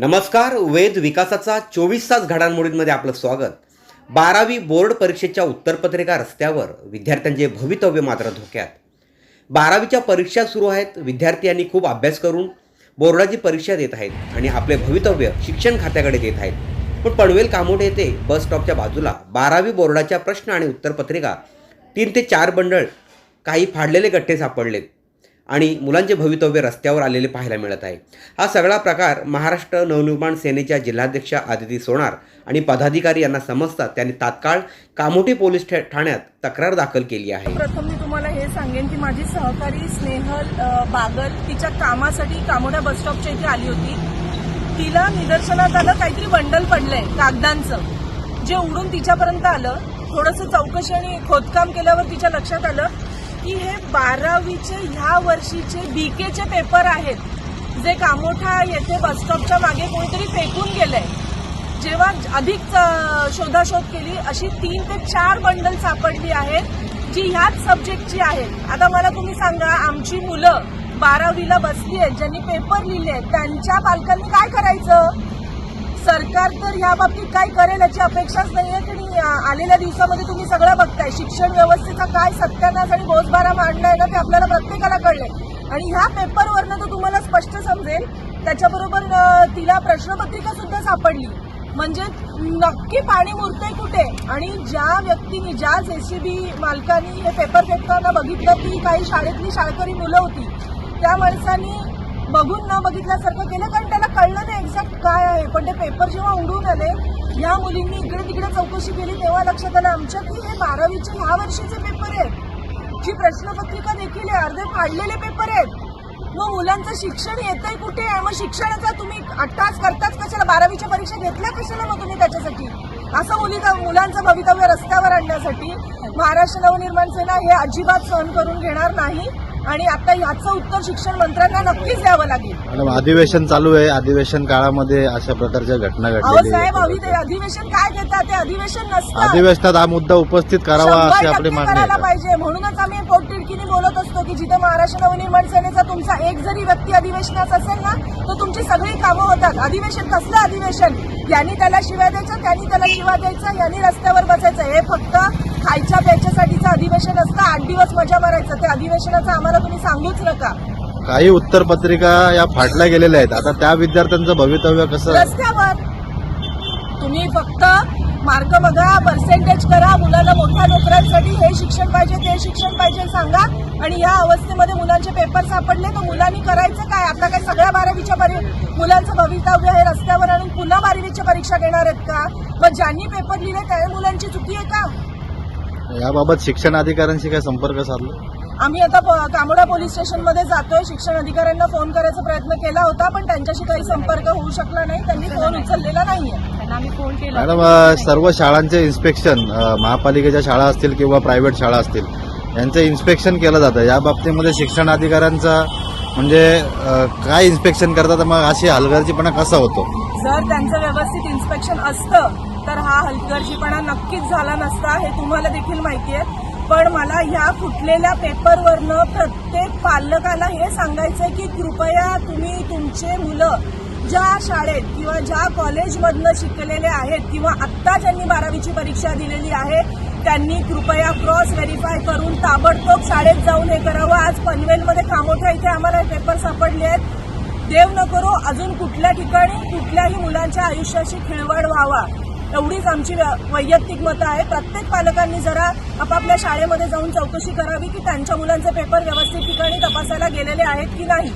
नमस्कार वेद विकासाचा चोवीस तास घडामोडींमध्ये आपलं स्वागत. बारावी बोर्ड परीक्षेच्या उत्तरपत्रिका रस्त्यावर विद्यार्थ्यांचे भवितव्य मात्र धोक्यात. बारावीच्या परीक्षा सुरू आहेत विद्यार्थी यांनी खूप अभ्यास करून बोर्डाची परीक्षा देत आहेत आणि आपले भवितव्य शिक्षण खात्याकडे देत आहेत. पण पनवेल कामोठे येथे बस स्टॉपच्या बाजूला बारावी बोर्डाच्या प्रश्न आणि उत्तरपत्रिका तीन ते चार बंडल काही फाडलेले गठ्ठे सापडलेत. आणि मुलांचे भवितव्य रस्त्यावर आलेले पाहायला मिळत आहे. हा सगळा प्रकार महाराष्ट्र नवनिर्माण सेनेच्या जिल्हाध्यक्षा आदिती सोनार आणि पदाधिकारी यांना समजतात त्यांनी तात्काळ कामोटी पोलीस ठाण्यात तक्रार दाखल केली आहे. प्रथम मी तुम्हाला हे सांगेन की माझी सहकारी स्नेहल बागल तिच्या कामासाठी कामोड्या बस स्टॉपच्या इथे आली होती. तिला निदर्शनात आलं काहीतरी बंडल पडलंय कागदांचं. जे उडून तिच्यापर्यंत आलं थोडंसं चौकशी आणि खोदकाम केल्यावर तिच्या लक्षात आलं. की हे बारावीचे ह्या वर्षीचे बीकेचे पेपर आहेत जे कामोठा येथे बसस्टॉपच्या मागे कोणीतरी फेकून गेलंय. जेव्हा अधिक शोधाशोध केली अशी तीन ते चार बंडल सापडली आहेत जी ह्याच सब्जेक्टची आहेत. आता मला तुम्ही सांगा आमची मुलं बारावीला बसली आहेत ज्यांनी पेपर लिहिले आहेत त्यांच्या पालकांनी काय करायचं? सरकार तर ह्या बाबतीत काय करेल याची अपेक्षाच नाही आहे आणि आलेल्या दिवसामध्ये तुम्ही सगळं बघताय. शिक्षण व्यवस्थेचा काय सत्यानाश आणि बोजबारा मांडलाय ना ते आपल्याला प्रत्येकाला कळलंय. आणि ह्या पेपरवरनं तर तुम्हाला स्पष्ट समजेल. त्याच्याबरोबर तिला प्रश्नपत्रिका सुद्धा सापडली. म्हणजे नक्की पाणी मुरतंय कुठे? आणि ज्या व्यक्तीने ज्या जेसीबी मालकानी हे पेपर फेकताना बघितलं ती काही शाळेतली शाळकरी मुलं होती त्या माणसानी बघून न बघितल्यासारखं केलं कारण त्याला कळलं नाही एक्झॅक्ट काय आहे. पण ते पेपर जेव्हा उडून आले या मुलींनी इकडे तिकडे चौकशी केली तेव्हा लक्षात आलं आमच्या की हे बारावीचे ह्या वर्षीचे पेपर आहेत. जी प्रश्नपत्रिका देखील आहे अर्धे फाडलेले पेपर आहेत. मग मुलांचं शिक्षण येतंय कुठे? आहे मग शिक्षणाचा तुम्ही अट्टास करताच कशाला? बारावीच्या परीक्षा घेतल्या कशाला मग तुम्ही त्याच्यासाठी? असं मुलीचा मुलांचं भवितव्य रस्त्यावर आणण्यासाठी महाराष्ट्र नवनिर्माण सेना हे अजिबात सहन करून घेणार नाही. आणि आता याचं उत्तर शिक्षण मंत्र्यांना नक्कीच द्यावं लागेल. अधिवेशन चालू आहे. अधिवेशन काळामध्ये अशा प्रकारच्या घटना अहो घडलेली साहेब अधिवेशन काय घेतात? ते अधिवेशन नसतं. अधिवेशनात हा मुद्दा उपस्थित करावा अशी आपली मागणी पाहिजे. म्हणूनच आम्ही पोटतिडकीने बोलत असतो की जिथे महाराष्ट्र नवनिर्माण सेनेचा तुमचा एक जरी व्यक्ती अधिवेशनात असेल ना तर तुमची सगळी कामं होतात. अधिवेशन कसलं अधिवेशन? यांनी त्याला शिव्या द्यायचं त्यांनी त्याला शिव्या द्यायचं यांनी रस्त्यावर बसायचं. हे फक्त अधिवेशन असतं आठ दिवस मजा मारायचं. ते अधिवेशनाचं आम्हाला तुम्ही सांगूच नका. काही उत्तर पत्रिका या फाटल्या गेलेल्या आहेत. आता त्या विद्यार्थ्यांचं भवितव्य कसं? रस्त्यावर. तुम्ही फक्त मार्क बघा पर्सेंटेज करा मुलांना मोठ्या नोकऱ्यांसाठी हे शिक्षण पाहिजे ते शिक्षण पाहिजे सांगा. आणि या अवस्थेमध्ये मुलांचे पेपर सापडले तर मुलांनी करायचं काय? आता काय सगळ्या बारावीच्या परी मुलांचं भवितव्य हे रस्त्यावर आणून पुन्हा बारावीच्या परीक्षा घेणार आहेत का? मग ज्यांनी पेपर लिहिले त्या मुलांची चुकी आहे का? याबाबत शिक्षण अधिकाऱ्यांशी काय संपर्क साधला? आम्ही आता प- कामोडा पोलीस स्टेशनमध्ये जातोय. शिक्षण अधिकाऱ्यांना फोन करायचा प्रयत्न केला होता पण त्यांच्याशी काही संपर्क होऊ शकला नाही. त्यांनी फोन उचललेला नाहीये. त्यांना आम्ही फोन केला मॅडम अ, सर्व शाळांचे इन्स्पेक्शन अ, महापालिकेच्या शाळा असतील किंवा प्रायव्हेट शाळा असतील यांचं इन्स्पेक्शन केलं जातं. या बाबतीमध्ये शिक्षण अधिकाऱ्यांचा म्हणजे अ, काय इन्स्पेक्शन करतात मग अशी हलगर्जीपणा कसा होतो? जर त्यांचं व्यवस्थित इन्स्पेक्शन असतं तर हा हलगर्जीपणा नक्कीच झाला नसता हे तुम्हाला देखील माहिती आहे. पण मला ह्या फुटलेल्या पेपरवरनं प्रत्येक पालकाला हे सांगायचं आहे की कृपया तुम्ही तुमचे मुलं ज्या शाळेत किंवा ज्या कॉलेजमधनं शिकलेले आहेत किंवा आत्ता ज्यांनी बारावीची परीक्षा दिलेली आहे त्यांनी कृपया क्रॉस व्हेरीफाय करून ताबडतोब शाळेत जाऊन हे करावं. आज पनवेलमध्ये खामोठ्या इथे आम्हाला पेपर सापडले आहेत. देव न करो अजून कुठल्या ठिकाणी कुठल्याही मुलांच्या आयुष्याशी खिळवड व्हावा. एवढीच आमची वैयक्तिक मतं आहे प्रत्येक पालकांनी जरा आपापल्या शाळेमध्ये जाऊन चौकशी करावी की त्यांच्या मुलांचे पेपर व्यवस्थित ठिकाणी तपासायला गेलेले आहेत की नाही.